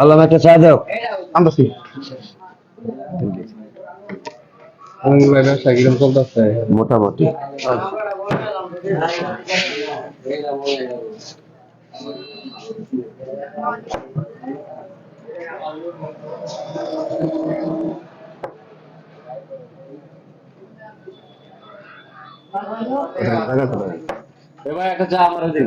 আল্লাহ একটা চা দাও। আনতেছি মোটামুটি। এবার একটা চা আমার দিন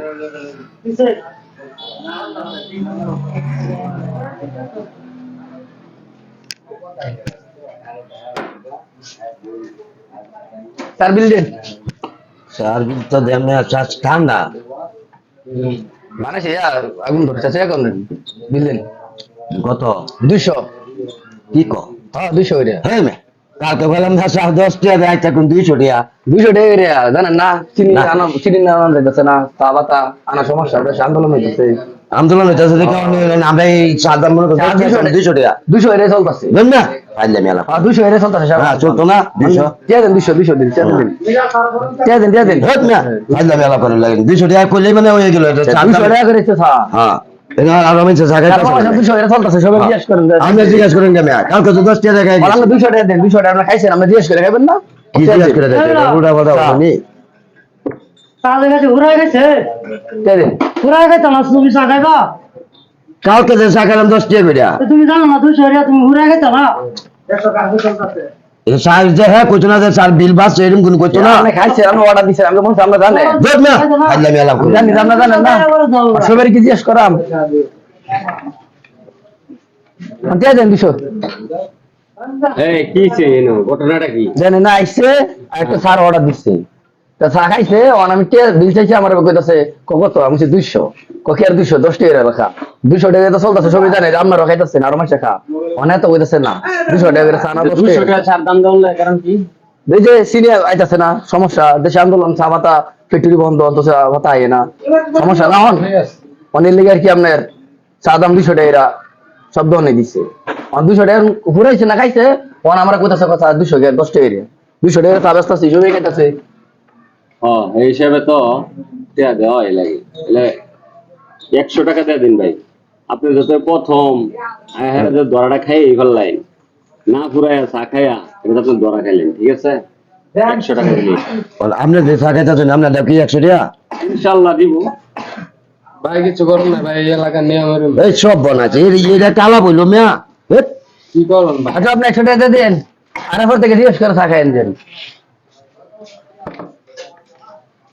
চার বিল দেন। চার দিন তো দেন না চা ঠান্ডা মানে সে আর আগুন ধরছে সে এখন বিল দেন। কত? দুইশো। কি ক? হ্যাঁ দুইশো করে হ্যাঁ মে কালকে বললাম না চা দশ টাকা দেয় এখন দুইশো টাকা দুইশো টাকা করে জানেন না? চিনি। আনা চিনি না আনা যাইতেছে না চা পাতা আনা সমস্যা আন্দোলন হইতেছে। আন্দোলন হইতেছে দেখে আমরা এই দাম মনে করছি দুইশো টাকা। দুইশো এরে চলতেছে। বুঝলেন না। পাইলে মেলা হ্যাঁ দুইশো এরে চলতেছে হ্যাঁ চলতো না? দুইশো? দিয়ে দেন দুইশো দুইশো দিন দিয়ে দেন দিয়ে দেন। দিয়ে দেন হট না। পাইলে মেলা করে লাগে। দুইশো টাকা করলে মানে হয়ে গেল এটা দুইশো টাকা করে হ্যাঁ। এটা দুইশো টাকা দেন দুইশো টাকা খাইছেন আমরা জিজ্ঞেস করে না? জিজ্ঞেস করে তাহলে গেছে। গেছে না তুমি চা খাইবা? কালকে যে চা খেলাম দশ টাকা তুমি জানো না দুইশো টাকা তুমি ঘুরাই গেছে না? যে হ্যাঁ কইতো না যে বিল বাস এরকম কোন কইতো অর্ডার দেখ জানি আমরা জানেন না। কি জিজ্ঞেস করাম? দিয়ে দেন দুশো। এই কি চেন ঘটনাটা কি? জানি না আইসে আর একটা স্যার অর্ডার দিচ্ছে। তা চা খাইছে আমি কে বিল চাইছে আমার কইতাছে কত? আমি দুইশো। ককি আর দুইশো? দশ টাকা রাখা দুইশো টাকা তো চলতেছে সবাই জানে আপনার খাইতেছে না আরও মাসে খা। অনেক তো কইতাছে না দুইশো টাকা চা না টাকা টাকা দাম দেওয়ার কারণ কি? এই যে সিনিয়র আইতাছে না সমস্যা দেশে আন্দোলন চা ফ্যাক্টরি বন্ধ অন্ত চা পাতা আইয়ে না। সমস্যা না হন অনেক লেগে আর কি আপনার চা দাম দুইশো টাকা ধরনের দিচ্ছে দুইশো টাকা ঘুরাইছে না খাইছে অন আমরা কইতাছে কথা দুইশো টাকা দশ টাকা দুইশো টাকা চা ব্যস্ত আছে খাইতেছে। হ্যাঁ এই হিসাবে তো দেয়া দেওয়া হয় লাগে। এলে একশো টাকা দিয়ে দিন ভাই। আপনি যত প্রথম হ্যাঁ যে দরাটা খাই ফেললেন না ঘুরাইয়া চা খাইয়া এটা আপনি দরা খাইলেন ঠিক আছে? একশো টাকা দিলে আপনি যে চা খাইতেছেন আপনার কি একশো টাকা ইনশাল্লাহ দিব। ভাই কিছু করুন না ভাই এই এলাকার নিয়মের এই সব বানাচ্ছে এটা কালা বলল মিয়া। কি করুন ভাই? আচ্ছা আপনি একশো টাকা দিয়ে দেন। আর এরপর থেকে জিজ্ঞেস করে চা খাইন দেন।